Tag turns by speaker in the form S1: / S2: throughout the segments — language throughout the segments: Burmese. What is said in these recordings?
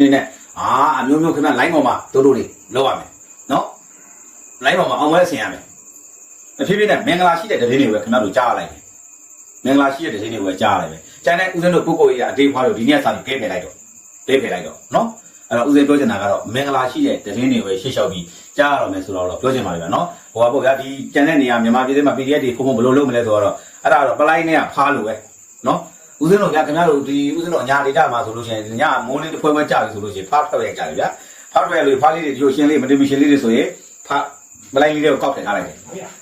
S1: နေနဲ့အာအမျိုးမျိုးခင်ဗျ line ပေါ်မှာတို့တို့တွေလောက်ရမယ်နော် line ပေါ်မှာအောင်ဝဲဆင်ရမယ်အဖြစ်ဖြစ်နဲ့မင်္ဂလာရှိတဲ့တရင်တွေပဲခင်ဗျတို့ကြားရလိုက်မယ်မင်္ဂလာရှိတဲ့တရင်တွေပဲကြားရလိုက်မယ်ကျန်တဲ့ဦးဇင်းတို့ပုဂ္ဂိုလ်ကြီးအတေးဖွားတို့ဒီနေ့စာပြီးကဲဖယ်လိုက်တော့ကဲဖယ်လိုက်တော့နော်အဲ့တော့ဦးဇင်းပြောချင်တာကတော့မင်္ဂလာရှိတဲ့တရင်တွေပဲရှေ့လျှောက်ပြီးကြားရတော့မယ်ဆိုတော့ပြောချင်ပါလိမ့်မယ်နော်ဟိုကပေါ့ဗျာဒီကျန်တဲ့နေရာမြန်မာပြည်ထဲမှာ PDF တွေခုခုဘယ်လိုလုပ်မလဲဆိုတော့အဲ့ဒါတော့ပလိုက်နဲ့ကဖားလို့ပဲနော် ဦးဇင်းတို့ဗျာခင်ဗျားတို့ဒီဦးဇင်းတို့အညာဒေတာမှာဆိုလို့ရှိရင်ညမိုးလေးတစ်ဖွဲဖွဲကြာပြီဆိုလို့ရှိရင်ဖားထွက်ရကြတယ်ဗျာဖားထွက်ရလို့ဖားလေးတွေဒီလိုရှင်းလေးမတင်မရှင်းလေးတွေဆိုရင်ဖားပလိုက်လေးတွေကိုကောက်ထည့်ထားလိုက်တယ်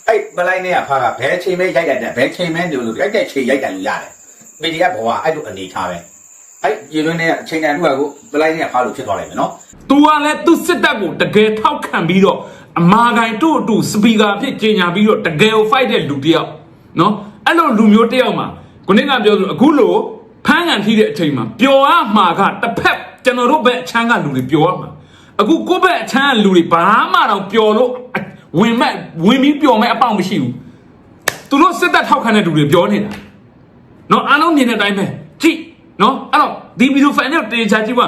S1: အဲ့ပလိုက်နဲ့ကဖားကဘဲချိန်မဲရိုက်တယ်ဘဲချိန်မဲလို့လို့ရိုက်တဲ့ချိန်ရိုက်တယ်လို့ရတယ် PDF ဘဝအဲ့လိုအနေထားပဲအဲ့ရေလွင်းနဲ့အချိန်တန်တို့ကကိုပလိုက်နဲ့ကဖားလို့ဖြစ်သွားလိုက်မယ်နော်
S2: သူကလည်းသူစစ်တပ်ကိုတကယ်ထောက်ခံပြီးတော့အမာခံတို့အတူစပီကာဖြစ်ကြီးညာပြီးတော့တကယ်ကို fight တဲ့လူတစ်ယောက်နော်အဲ့လိုလူမျိုးတစ်ယောက်မှာ ခုနကပြောသလိုအခုလိုဖမ်းကန်ထိတဲ့အချိန်မှာပျော်ရမှာကတစ်ဖက်ကျွန်တော်တို့ဘက်အချမ်းကလူတွေပျော်ရမှာအခုကိုယ့်ဘက်အချမ်းကလူတွေဘာမှတော့ပျော်လို့ဝင်မဲ့ဝင်ပြီးပျော်မဲ့အပေါက်မရှိဘူးသူတို့စစ်တပ်ထောက်ခံတဲ့လူတွေပြောနေတာနော်အားလုံးမြင်တဲ့အတိုင်းပဲကြည့်နော်အဲ့တော့ဒီဗီဒီယိုဖိုင်နဲ့တေချာကြည့်ပါ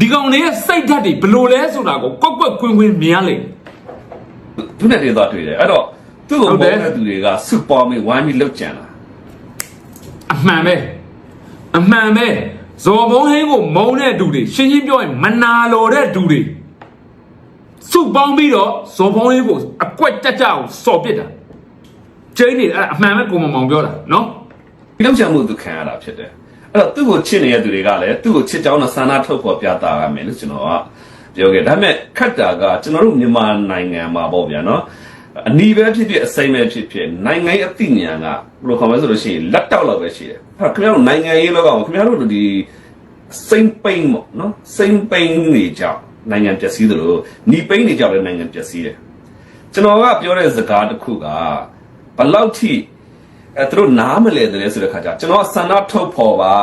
S2: ဒီကောင်လေးရဲ့စိတ်ဓာတ်တွေဘယ်လိုလဲဆိုတာကိုကွက်ကွက်ကွင်းကွင်းမြင်ရလိမ့်မယ်
S3: သူနဲ့တွေသွားတွေ့တယ်အဲ့တော့သူ့ကို
S2: ဟုတ်တယ်
S3: ပေါ်တဲ့သူတွေကစုပေါင်းပြီးဝိုင်းပြီးလှုပ်ကြံလာ
S2: အ မှန်ပဲအမှန်ပဲဇော်ဘုံဟင်းကိုမုံတဲ့သူတွေရှင်းရှင်းပြောရင်မနာလိုတဲ့သူတွေစုပေါင်းပြီးတော့ဇော်ဘုံဟင်းကိုအကွက်တက်ကြအောင်စော်ပစ်တာကျင်းနေအဲ့ဒါအမှန်ပဲကိုမမောင်ပြောတာနော်
S3: ဒီလှုပ်ကြံမှုသူခံရတာဖြစ်တယ်အဲ့တော့သူ့ကိုချစ်နေတဲ့သူတွေကလည်းသူ့ကိုချစ်ကြောင်းနဲ့ဆန္ဒထုတ်ဖော်ပြတာရမယ်လို့ကျွန်တော်ကပြောခဲ့ဒါပေမဲ့ခက်တာကကျွန်တော်တို့မြန်မာနိုင်ငံမှာပေါ့ဗျာနော် အနီးပဲဖြစ်ဖြစ်အစိမ့်ပဲဖြစ်ဖြစ်နိုင်ငံအသိဉာဏ်ကဘယ်လိုခေါ်မလဲဆိုလို့ရှိရင်လက်တောက်လောက်ပဲရှိတယ်အဲ့ခင်ဗျားတို့နိုင်ငံရေးလောကမှာခင်ဗျားတို့ဒီစိမ့်ပိန်ပေါ့နော်စိမ့်ပိန်နေကြနိုင်ငံပျက်စီးသလိုညီပိန်နေကြတဲ့နိုင်ငံပျက်စီးတယ်ကျွန်တော်ကပြောတဲ့စကားတစ်ခုကဘလောက်ထိအဲသူတို့နားမလည်တယ်ဆိုတဲ့ခါကျကျွန်တော်ဆန္ဒထုတ်ဖော်ပါ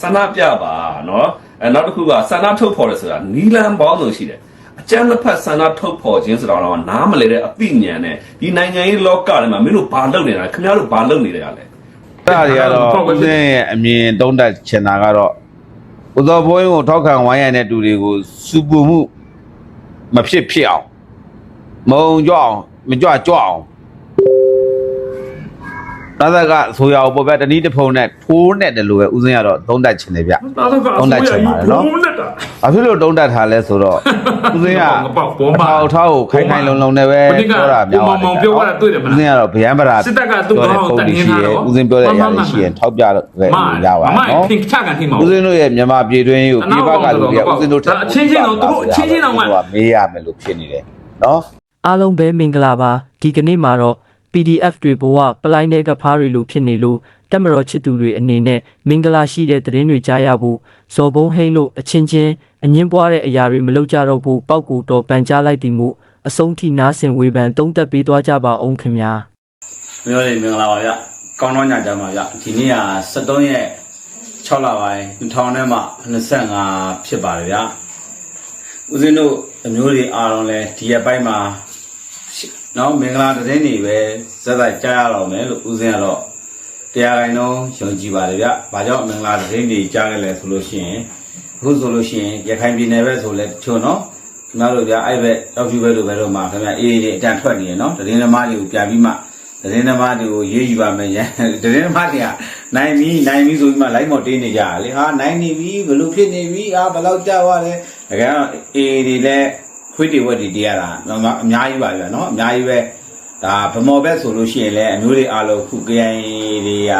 S3: ဆန္ဒပြပါနော်အဲနောက်တစ်ခုကဆန္ဒထုတ်ဖော်တယ်ဆိုတာနီလန်ပေါင်းလို့ရှိတယ် အကျန်းတစ်ဖက်ဆန္ဒထုတ်ဖော်ခြင်းဆိုတာတော့နားမလဲတဲ့အသိဉာဏ်နဲ့ဒီနိုင်ငံရေးလောကထဲမှာမင်းတို့ဘာလုပ်နေတာလဲခင်ဗျားတို့ဘာလုပ်နေကြလဲ
S4: အဲ့ဒါတွေကတော့ဦးစင်းရဲ့အမြင်တုံးတက်ချင်တာကတော့ဥသောဘိုးရင်ကိုထောက်ခံဝိုင်းရတဲ့တူတွေကိုစူပူမှုမဖြစ်ဖြစ်အောင်မုံကြွအောင်မကြွကြွအောင် ဒါသကဆိုရအောင်ပေါ့ဗျတနည်းတစ်ဖုံနဲ့ထိုးနဲ့တယ်လို့ပဲဦးစင်းကတော့သုံးတက်ချင်တယ်ဗျ
S2: ဒါတော့က
S4: သုံးတက်ချင်ပါတယ်နော်
S2: ဘုံလက်တာ
S4: ဘာဖြစ်လို့တုံးတက်ထားလဲဆိုတော့ဦးစင်းက
S2: ငပေါက်ပေါ်မှာ
S4: ထောက်ထောက်ကိုခိုင်ခိုင်လုံလုံနဲ့ပဲ
S2: ဘုန်းကြီးက
S4: ပြောတာများ
S2: ကိုမောင်မောင်ပြောတာတွေ့တယ်မလား
S4: ဦးစင်းကတော့ဗျံပရာ
S2: စစ်တပ်ကသူ့ကောင်းကိုတတ်နေတာတော့
S4: ဦးစင်းပြောတဲ့အရာတွေရှိရင်ထောက်ပြခဲ့လို့ရပါ
S2: မ
S4: နော်
S2: မဖင်ချကန်ထိမှာ
S4: ဦးစင်းတို့ရဲ့မြန်မာပြည်တွင်းကို
S2: အနော
S4: ပြည်
S2: က်
S4: ပကလူတွေက
S2: ကောင်
S4: ဦးစင်းတို့ထက်
S2: ဒါအချင်းချင်းတော့သူတို့အချင်းချင်းတော့မှ
S4: မေးရမယ်လို့ဖြစ်နေတယ်နော်
S5: အားလုံးပဲမင်္ဂလာပါဒီကနေ့မှာတော့ PDF တွေဘဝပလိုင်းတဲ့ကဖားတွေလိုဖြစ်နေလို့တက်မတော်ချစ်သူတွေအနေနဲ့မင်္ဂလာရှိတဲ့သတင်းတွေကြားရဖို့ဇော်ဘုံဟိန်းလို့အချင်းချင်းအငင်းပွားတဲ့အရာတွေမလုပ်ကြတော့ဘူးပောက်ကူတော်ပန်ကြားလိုက်သည်မို့အဆုံးထိနားဆင်ဝေဖန်တုံးသက်ပေးသွားကြပါအောင်ခင်ဗျာ
S1: မျိုးလေးမင်္ဂလာပါဗျကောင်းတော့ညကြပါဗျဒီနေ့က73ရက်6လပိုင်း2000နဲ့မှ25ဖြစ်ပါတယ်ဗျဦးဇင်းတို့အမျိုးတွေအားလုံးလဲဒီရက်ပိုင်းမှာ နော်မင်္ဂလာသတင်းတွေပဲဇက်ဇက်ကြားရတော့မယ်လို့ဦးဇင်းကတော့တရားခိုင်တော့ယုံကြည်ပါတယ်ဗျဘာကြောင့်မင်္ဂလာသတင်းတွေကြားရလဲဆိုလို့ရှိရင်အခုဆိုလို့ရှိရင်ရခိုင်ပြည်နယ်ပဲဆိုလဲတချို့နော်ခင်ဗျားတို့ဗျအဲ့ဘက်ရောက်ပြီပဲလို့ပဲတော့မှာခင်ဗျာအေးအေးအတန်ထွက်နေရနော်သတင်းသမားတွေကိုပြန်ပြီးမှသတင်းသမားတွေကိုရေးယူပါမယ်ရန်သတင်းသမားတွေကနိုင်ပြီနိုင်ပြီဆိုပြီးမှလိုက်မော်တင်းနေကြတာလေဟာနိုင်နေပြီဘလို့ဖြစ်နေပြီအာဘယ်လောက်ကြာသွားလဲတကယ်တော့အေးတွေလည်း ခွေးတွေဝက်တွေတရားတာအများကြီးပါဗျာနော်အများကြီးပဲဒါဗမော်ဘက်ဆိုလို့ရှိရင်လည်းအမျိုးတွေအားလုံးခု KI တွေက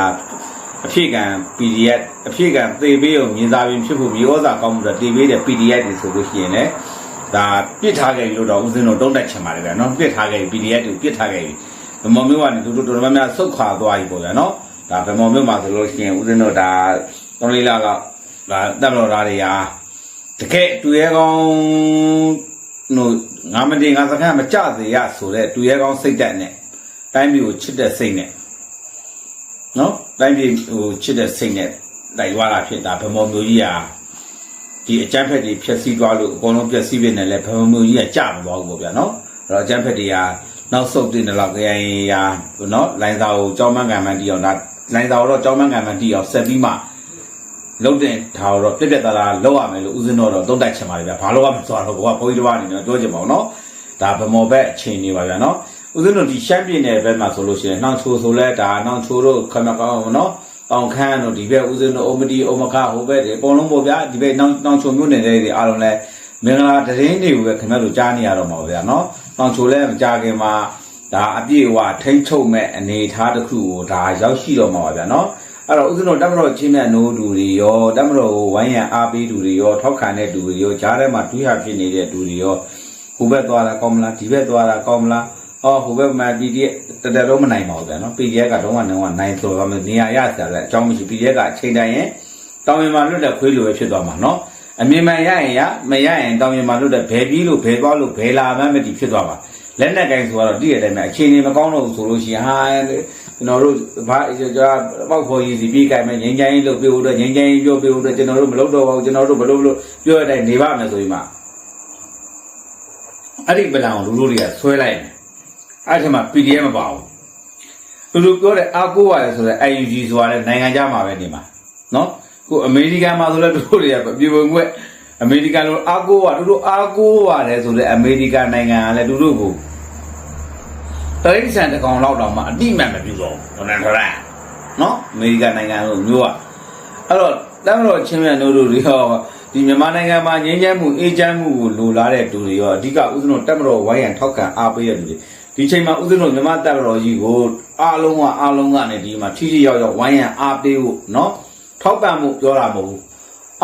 S1: အဖြစ်ကံ PDF အဖြစ်ကံသေပေးအောင်မြင်စားပြီးဖြစ်ဖို့မျိုးဩဇာကောင်းမှုတော့တေပေးတဲ့ PDF တွေဆိုလို့ရှိရင်လည်းဒါပြစ်ထားခဲ့လို့တော့ဦးစင်းတို့တုံးတက်ချင်ပါတယ်ဗျာနော်ပြစ်ထားခဲ့ PDF တွေပြစ်ထားခဲ့ပြီဗမော်မျိုးကနေတူတူတော်တော်များများဆုတ်ခွာသွားပြီပေါ့ဗျာနော်ဒါဗမော်မျိုးမှာဆိုလို့ရှိရင်ဦးဇင်းတို့ဒါတော်လေးလာကဒါတက်တော်သားတွေဟာတကယ်တူရဲကောင်း တို့ငါမတင်ငါစကားမကြစေရဆိုတဲ့တူရဲကောင်းစိတ်ဓာတ်နဲ့တိုင်းပြည်ကိုချစ်တဲ့စိတ်နဲ့နော်တိုင်းပြည်ဟိုချစ်တဲ့စိတ်နဲ့လိုက်သွားတာဖြစ်တာဗမော်မျိုးကြီးဟာဒီအကြမ်းဖက်တွေဖျက်ဆီးသွားလို့အကုန်လုံးပျက်စီးပြနေလဲဗမော်မျိုးကြီးကကြာမသွားဘူးပေါ့ဗျာနော်အဲ့တော့အကြမ်းဖက်တွေဟာနောက်ဆုတ်တင်တယ်လို့ခရိုင်ရာနော်လိုင်းစာကိုကြောင်းမန်းကံမှန်တီအောင်ဒါလိုင်းစာကိုတော့ကြောင်းမန်းကံမှန်တီအောင်ဆက်ပြီးမှ လုံးတင်ဒါတော့ပြက်ပြက်သားသားလောက်ရမယ်လို့ဦးဇင်းတော်တော့သုံးတိုက်ချင်ပါတယ်ဗျာဘာလို့ကမသွားတော့ဘောကဘိုးကြီးတစ်ပါးအနေနဲ့ပြောချင်ပါအောင်နော်ဒါဗမော်ဘက်အချိန်နေပါဗျာနော်ဦးဇင်းတို့ဒီရှမ်းပြည်နယ်ဘက်မှာဆိုလို့ရှိရင်နှောင်ချိုဆိုလဲဒါနှောင်ချိုတို့ခမကောင်းနော်အောင်ခန်းတို့ဒီဘက်ဦးဇင်းတို့အုံမတီအုံမခဟိုဘက်ဒီအကုန်လုံးပေါ့ဗျာဒီဘက်နှောင်နှောင်ချိုမြို့နယ်တွေအားလုံးလဲမင်္ဂလာတရင်တွေကိုပဲခင်ဗျားတို့ကြားနေရတော့မှာဗျာနော်နှောင်ချိုလဲမကြခင်မှာဒါအပြည့်အဝထိမ့်ချုပ်မဲ့အနေအထားတစ်ခုကိုဒါရောက်ရှိတော့မှာပါဗျာနော် အဲ့တော့ဥစဉ်တော်တက်မတော်ချင်းမြတ်နိုးတူတွေရောတက်မတော်ကိုဝိုင်းရံအားပေးတူတွေရောထောက်ခံတဲ့တူတွေရောကြားထဲမှာတွေးရဖြစ်နေတဲ့တူတွေရောဟိုဘက်သွားတာကောင်းမလားဒီဘက်သွားတာကောင်းမလားအော်ဟိုဘက်မှာ PDF တတတော့မနိုင်ပါဘူးဗျာနော် PDF ကတော့ကတော့နိုင်ဆိုတော့နေရာရစရာလည်းအကြောင်းမရှိ PDF ကအချိန်တိုင်းရင်တောင်ရင်မှာလွတ်တဲ့ခွေးလိုပဲဖြစ်သွားမှာနော်အမြင်မှန်ရရင်ရမရရင်တောင်ရင်မှာလွတ်တဲ့ဘယ်ပြီးလို့ဘယ်သွားလို့ဘယ်လာမှမသိဖြစ်သွားပါ လက်နဲ့ကင်ဆိုတော့တည့်ရတဲ့မှာအခြေအနေမကောင်းတော့ဘူးဆိုလို့ရှိရင်ဟာကျွန်တော်တို့ဘာကျွန်တော်ပေါက်ဖော်ရည်စီပြီးကြိုင်မယ်ငင်းချိုင်းလို့ပြောလို့ငင်းချိုင်းပြောပြောလို့ကျွန်တော်တို့မလုပ်တော့ပါဘူးကျွန်တော်တို့ဘလို့လို့ပြောရတဲ့နေပါမယ်ဆိုရင်မှအဲ့ဒီပလန်ကိုလူလူတွေကဆွဲလိုက်တယ်အဲ့ဒီမှာ PDF မပါဘူးလူလူပြောတဲ့အာကိုရတယ်ဆိုတော့ IUG ဆိုတာလည်းနိုင်ငံခြားမှာပဲနေမှာနော်ကိုအမေရိကန်မှာဆိုလည်းတို့တွေကပြေပုံကွက် အမေရိကန်လိုအာကိုရတို့တို့အာကိုရတယ်ဆိုလည်းအမေရိကန်နိုင်ငံကလည်းတို့တို့ကိုတရိတ်ဆန်တစ်ကောင်လောက်တော့မှအတိမတ်မပြုတော့ဘူးဒေါ်နယ်ထရန့်နော်အမေရိကန်နိုင်ငံလိုမျိုးอ่ะအဲ့တော့တမ်းမတော်ချင်းမြတ်တို့တို့တွေရောဒီမြန်မာနိုင်ငံမှာငြိမ်းချမ်းမှုအေးချမ်းမှုကိုလိုလားတဲ့သူတွေရောအဓိကဥစ္စနတက်မတော်ဝိုင်းရန်ထောက်ခံအားပေးတဲ့သူတွေဒီချိန်မှာဥစ္စနမြန်မာတက်မတော်ကြီးကိုအားလုံးကအားလုံးကနေဒီမှာထိထိရောက်ရောက်ဝိုင်းရန်အားပေးဖို့နော်ထောက်ပံ့မှုပြောတာမဟုတ်ဘူး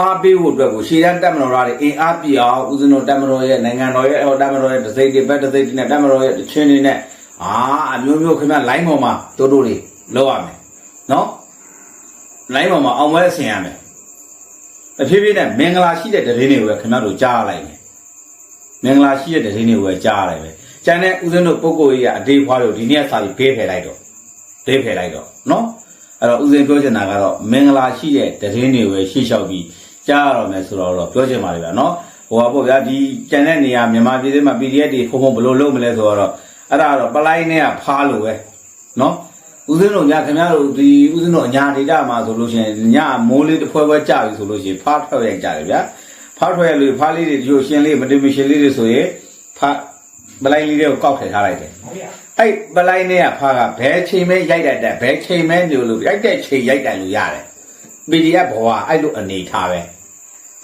S1: အားပေးဖို့အတွက်ကိုရှေ့တန်းတက်မတော်သားတွေအင်အားပြအောင်ဥစ္စနတက်မတော်ရဲ့နိုင်ငံတော်ရဲ့ဟောတက်မတော်ရဲ့ဒစိတ်တွေဘက်ဒစိတ်တွေနဲ့တက်မတော်ရဲ့တချင်းတွေနဲ့အာအမျိုးမျိုးခင်ဗျလိုင်းပေါ်မှာတိုးတိုးလေးလောက်ရမယ်နော်လိုင်းပေါ်မှာအောင်ပွဲဆင်ရမယ်အဖြစ်ဖြစ်နဲ့မင်္ဂလာရှိတဲ့တရင်တွေကိုပဲခင်ဗျတို့ကြားလိုက်မယ်မင်္ဂလာရှိတဲ့တရင်တွေကိုပဲကြားလိုက်ပဲကျန်တဲ့ဦးဇင်းတို့ပုဂ္ဂိုလ်ကြီးကအတေးဖွားလို့ဒီနေ့စာပြီးဖေးဖယ်လိုက်တော့ဖေးဖယ်လိုက်တော့နော် အဲ့တော့ဦးဇင်းပြောချင်တာကတော့မင်္ဂလာရှိတဲ့တရင်တွေကိုပဲရှေ့လျှောက်ပြီးကြားရတော့မယ်ဆိုတော့ပြောချင်ပါလေဗျာနော်ဟိုပါပေါ့ဗျာဒီကျန်တဲ့နေရာမြန်မာပြည်ထဲမှာ PDF တွေဖုံဖုံဘယ်လိုလုပ်မလဲဆိုတော့အဲ့ဒါတော့ပလိုင်းနဲ့ကဖားလို့ပဲနော်ဦးဇင်းတို့ညခင်ဗျားတို့ဒီဦးဇင်းတို့အညာဒေတာမှာဆိုလို့ရှိရင်ညမိုးလေးတစ်ဖွဲဖွဲကြပြီဆိုလို့ရှိရင်ဖားထွက်ရကြတယ်ဗျာဖားထွက်ရလို့ဖားလေးတွေဒီလိုရှင်းလေးမတင်မရှင်းလေးတွေဆိုရင်ဖား ပလိုင်းလေးတွေကိုကောက်ထည့်ထားလိုက်တယ်အဲ့ပလိုင်းနဲ့ကဖားကဘဲချိန်မဲရိုက်တတ်တယ်ဘဲချိန်မဲမျိုးလို့ရိုက်တဲ့ချိန်ရိုက်တယ်လို့ရတယ် PDF ဘဝအဲ့လိုအနေထားပဲ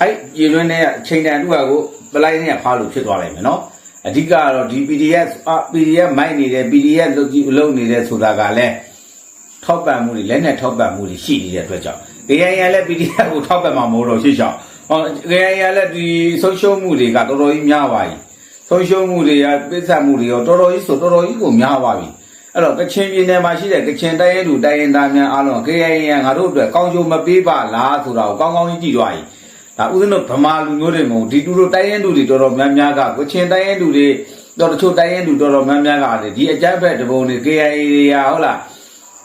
S1: အဲ့ရေလွင်းနဲ့အချိန်တန်တူကကိုပလိုင်းနဲ့ကဖားလို့ဖြစ်သွားလိုက်မယ်နော်အဓိကကတော့ဒီ PDF အာ PDF မိုက်နေတယ် PDF လုတ်ကြည့်လုံနေတယ်ဆိုတာကလည်းထောက်ပံ့မှုတွေလက်နဲ့ထောက်ပံ့မှုတွေရှိနေတဲ့အတွက်ကြောင့် KIA လည်း PDF ကိုထောက်ပံ့မှာမဟုတ်တော့ရှိချောင်းဟော KIA လည်းဒီဆုံးရှုံးမှုတွေကတော်တော်ကြီးများပါပြီ ဆုံးရှုံးမှုတွေကပြစ်ဆက်မှုတွေရောတော်တော်ကြီးဆိုတော်တော်ကြီးကိုများပါပြီအဲ့တော့ကချင်ပြည်နယ်မှာရှိတဲ့ကချင်တိုင်းရင်းသူတိုင်းရင်းသားများအားလုံး KIA ငါတို့အတွက်ကောင်းကျိုးမပေးပါလားဆိုတာကိုကောင်းကောင်းကြီးကြည့်သွားပြီဒါဥစဉ်တို့ဗမာလူမျိုးတွေမဟုတ်ဒီတူတို့တိုင်းရင်တူတွေတော်တော်များများကကိုချင်းတိုင်းရင်တူတွေတော်တချို့တိုင်းရင်တူတော်တော်များများကဒီအကြက်ဘက်တပုံတွေ KIA တွေရဟုတ်လား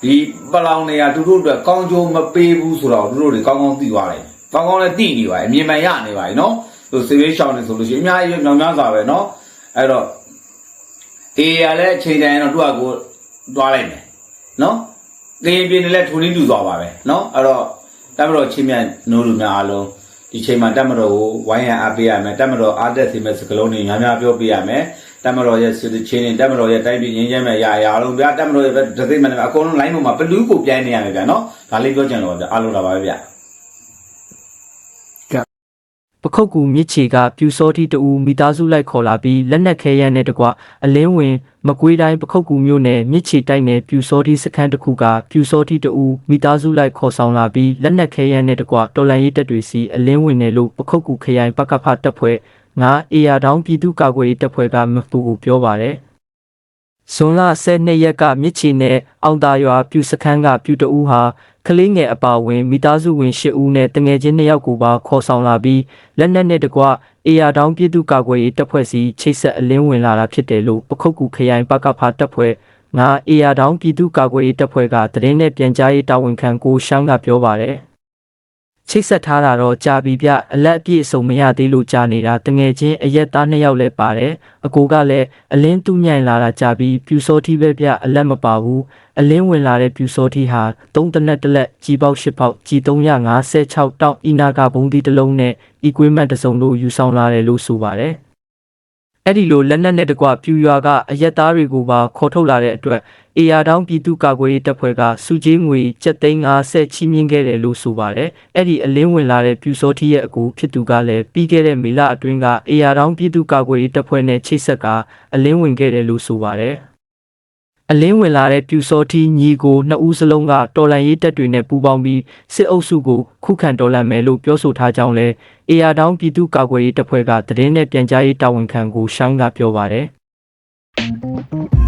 S1: ဒီပလောင်တွေကသူတို့အတွက်ကောင်းကျိုးမပေးဘူးဆိုတော့သူတို့တွေကောင်းကောင်းသိသွားတယ်ကောင်းကောင်းလည်းသိနေပါတယ်အမြင်မှန်ရနေပါတယ်နော် သူစေရေးရှောင်းနေဆိုလို့ရှိရင်အများကြီးမြောင်များစွာပဲနော်အဲ့တော့အေးရလည်းအချိန်တိုင်းတော့သူ့အကိုသွားလိုက်မယ်နော်ကရင်ပြည်နယ်လည်းထုံနေတူသွားပါပဲနော်အဲ့တော့တမတော်ချင်းမြတ်နိုးလူများအားလုံးဒီချိန်မှာတက်မတော်ကိုဝိုင်းရန်အားပေးရမယ်တက်မတော်အားတက်စီမဲ့စကလုံးတွေများများပြောပေးရမယ်တက်မတော်ရဲ့စစ်ချင်းတွေတက်မတော်ရဲ့တိုင်းပြည်ငင်းချမ်းမဲ့ရာရာလုံးဗျာတက်မတော်ရဲ့ဒသိမန်အကုန်လုံး line ပေါ်မှာဘလူးကိုပြိုင်းနေရမယ်ဗျာနော်ဒါလေးပြောချင်လို့ဗျာအားလုံးလာပါပဲဗျာ
S5: ပခုတ်ကူမြစ်ချေကပြူစောတိတူမိသားစုလိုက်ခေါ်လာပြီးလက်နက်ခဲယမ်းနဲ့တကွအလင်းဝင်မကွေးတိုင်းပခုတ်ကူမြို့နယ်မြစ်ချေတိုက်နယ်ပြူစောတိစခန်းတစ်ခုကပြူစောတိတူမိသားစုလိုက်ခေါ်ဆောင်လာပြီးလက်နက်ခဲယမ်းနဲ့တကွတော်လန်ရေးတပ်တွေစီအလင်းဝင်တယ်လို့ပခုတ်ကူခရိုင်ပကဖတပ်ဖွဲ့ငါအေယာတောင်ပြည်သူ့ကာကွယ်ရေးတပ်ဖွဲ့ကမပူကိုပြောပါတယ်ဇွန်လ12ရက်ကမြစ်ချီနယ်အောင်သာရွာပြူစခန်းကပြူတအူးဟာ ကလေးငယ်အပါအဝင်မိသားစုဝင်8ဦးနဲ့တငယ်ချင်း2ယောက်ကိုပါခေါ်ဆောင်လာပြီးလက်နက်နဲ့တကွအေယာတောင်ပြည်သူ့ကာကွယ်ရေးတပ်ဖွဲ့စီချိတ်ဆက်အလင်းဝင်လာတာဖြစ်တယ်လို့ပခုတ်ကူခရိုင်ပကဖတပ်ဖွဲ့ငါအေယာတောင်ပြည်သူ့ကာကွယ်ရေးတပ်ဖွဲ့ကသတင်းနဲ့ပြန်ကြားရေးတာဝန်ခံကိုရှမ်းကပြောပါတယ် ချိတ်ဆက်ထားတာတော့ကြာပြီပြအလက်အပြည့်အစုံမရသေးလို့ကြာနေတာတငယ်ချင်းအရက်သားနှစ်ယောက်လည်းပါတယ်အကိုကလည်းအလင်းတူးညံ့လာတာကြာပြီပြူစောတိပဲပြအလက်မပါဘူးအလင်းဝင်လာတဲ့ပြူစောတိဟာသုံးတနက်တစ်လက်ကြီးပေါက်ရှစ်ပေါက်ကြီး356တောက်အီနာကဘုံဒီတစ်လုံးနဲ့ equipment တစ်စုံလို့ယူဆောင်လာတယ်လို့ဆိုပါတယ် အဲ့ဒီလိုလက်နက်နဲ့တကွပြူရွာကအရက်သားတွေကိုပါခေါ်ထုတ်လာတဲ့အတွက်အေယာတောင်းပြည်သူ့ကာကွယ်ရေးတပ်ဖွဲ့ကစုကြီးငွေ750ချီးမြှင့်ခဲ့တယ်လို့ဆိုပါတယ်။အဲ့ဒီအလင်းဝင်လာတဲ့ပြူစောထီရဲ့အကူဖြစ်သူကလည်းပြီးခဲ့တဲ့မေလအတွင်းကအေယာတောင်းပြည်သူ့ကာကွယ်ရေးတပ်ဖွဲ့နဲ့ချိတ်ဆက်က အလင်းဝင်ခဲ့တယ်လို့ဆိုပါတယ်။ အလင်းဝင်လာတဲ့ပြူစောထီးညီကိုနှစ်ဦးစလုံးကတော်လန်ရေးတပ်တွေနဲ့ပူးပေါင်းပြီးစစ်အုပ်စုကိုခုခံတော်လှန်မယ်လို့ပြောဆိုထားကြောင်းလဲအေယာတောင်ပြည်သူ့ကာကွယ်ရေးတပ်ဖွဲ့ကသတင်းနဲ့ပြန်ကြားရေးတာဝန်ခံကိုရှောင်းကပြောပါတယ်။